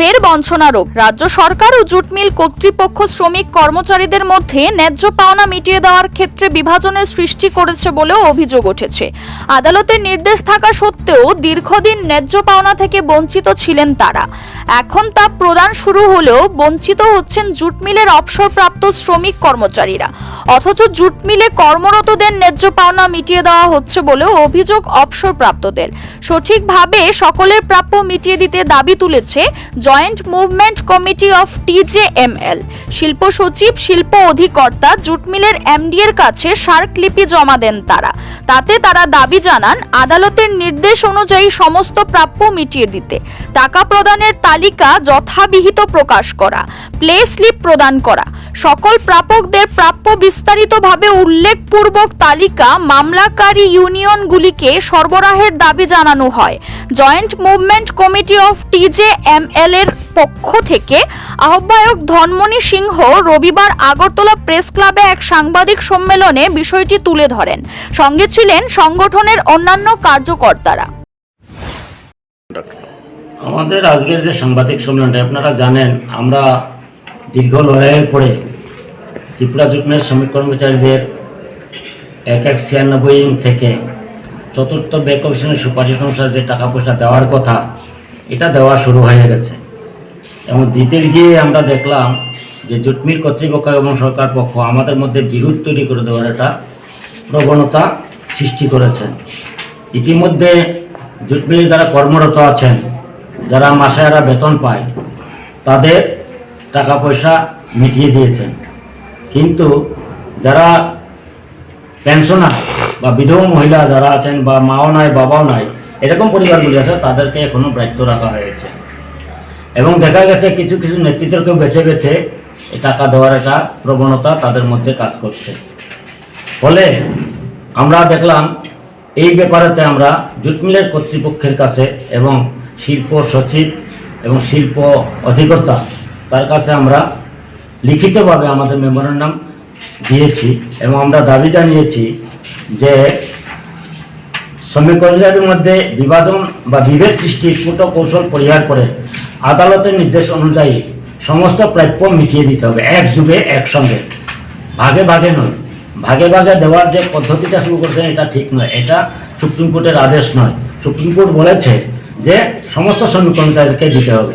ফের বঞ্চনারোপ। রাজ্য সরকার ও jute mill কর্তৃপক্ষ শ্রমিক কর্মচারীদের মধ্যে ন্যায্য পাওনা মিটিয়ে দেওয়ার ক্ষেত্রে বিভাজনের সৃষ্টি করেছে বলেও অভিযোগ উঠেছে। আদালতের নির্দেশ থাকা সত্ত্বেও দীর্ঘদিন ন্যায্য পাওনা থেকে বঞ্চিত ছিলেন তারা। এখন তা প্রদান শুরু হলেও বঞ্চিত হচ্ছেন জুট মিলের অবসরপ্রাপ্ত শ্রমিক কর্মচারীরা। অথচ জুট মিলে কর্মরতদের ন্যায্য পাওনা মিটিয়ে দেওয়া হচ্ছে বলেও অভিযোগ অবসরপ্রাপ্তদের। সঠিকভাবে সকলের প্রাপ্য মিটিয়ে দিতে দাবি তুলেছে joint movement committee of TJML শিল্প সচিব, শিল্প অধিকর্তা জুটমিলের এমডি এর কাছে স্মারকলিপি জমা দেন তারা। তাতে তারা দাবি জানান, আদালতের নির্দেশ অনুযায়ী সমস্ত প্রাপ্য মিটিয়ে দিতে। টাকা প্রদানের তালিকা যথাবিহিত প্রকাশ করা, প্লে স্লিপ প্রদান করা। সকল প্রাপকদের প্রাপ্য বিস্তারিতভাবে উল্লেখপূর্বক তালিকা মামলাকারী ইউনিয়নগুলিকে সরবরাহের দাবি জানানো হয়। Joint movement committee of TJML এর পক্ষ থেকে আহ্বায়ক ধনমণি সিংহ রবিবার আগরতলা প্রেস ক্লাবে এক সাংবাদিক সম্মেলনে বিষয়টি তুলে ধরেন। সঙ্গে ছিলেন সংগঠনের অন্যান্য কার্যকর্তারা। আমাদের আজকের যে সাংবাদিক সম্মেলনটা, আপনারা জানেন, আমরা দীর্ঘ লড়াইয়ের পরে ত্রিপুরা জুটনের শ্রমিক কর্মচারীদের এক এক ছিয়ানব্বই থেকে চতুর্থ বে কমিশনের সুপারিশ অনুসারে যে টাকা পয়সা দেওয়ার কথা, এটা দেওয়া শুরু হয়ে গেছে। এবং দিতে গিয়ে আমরা দেখলাম যে জুটমিল কর্তৃপক্ষ এবং সরকার পক্ষ আমাদের মধ্যে বিরোধ তৈরি করে দেওয়ার একটা প্রবণতা সৃষ্টি করেছেন ইতিমধ্যে জুটমিলে যারা কর্মরত আছেন, যারা মাসে বেতন পায়, তাদের টাকা পয়সা মিটিয়ে দিয়েছেন। কিন্তু যারা পেনশনার বা বিধবা মহিলা যারা আছেন বা মাও নাই, বাবাও নাই, এরকম পরিবারগুলি আছে, তাদেরকে এখনও দায়িত্ব রাখা হয়েছে। এবং দেখা গেছে কিছু কিছু নেতৃত্বকেও বেছে বেছে টাকা দেওয়ার একটা প্রবণতা তাদের মধ্যে কাজ করছে। ফলে আমরা দেখলাম, এই ব্যাপারেতে আমরা জুট মিলের কর্তৃপক্ষের কাছে এবং শিল্প সচিব এবং শিল্প অধিকর্তা তার কাছে আমরা লিখিতভাবে আমাদের মেমোরেন্ডাম দিয়েছি এবং আমরা দাবি জানিয়েছি যে শ্রমিক কর্মচারীদের মধ্যে বিভাজন বা বিভেদ সৃষ্টির কূট কৌশল পরিহার করে আদালতের নির্দেশ অনুযায়ী সমস্ত প্রাপ্য মিটিয়ে দিতে হবে, এক যুগে একসঙ্গে ভাগে ভাগে নয়। ভাগে ভাগে দেওয়ার যে পদ্ধতিটা শুরু করছেন এটা ঠিক নয়। এটা সুপ্রিম কোর্টের আদেশ নয়। সুপ্রিম কোর্ট বলেছে যে সমস্ত শ্রমিক কর্মচারীকে দিতে হবে।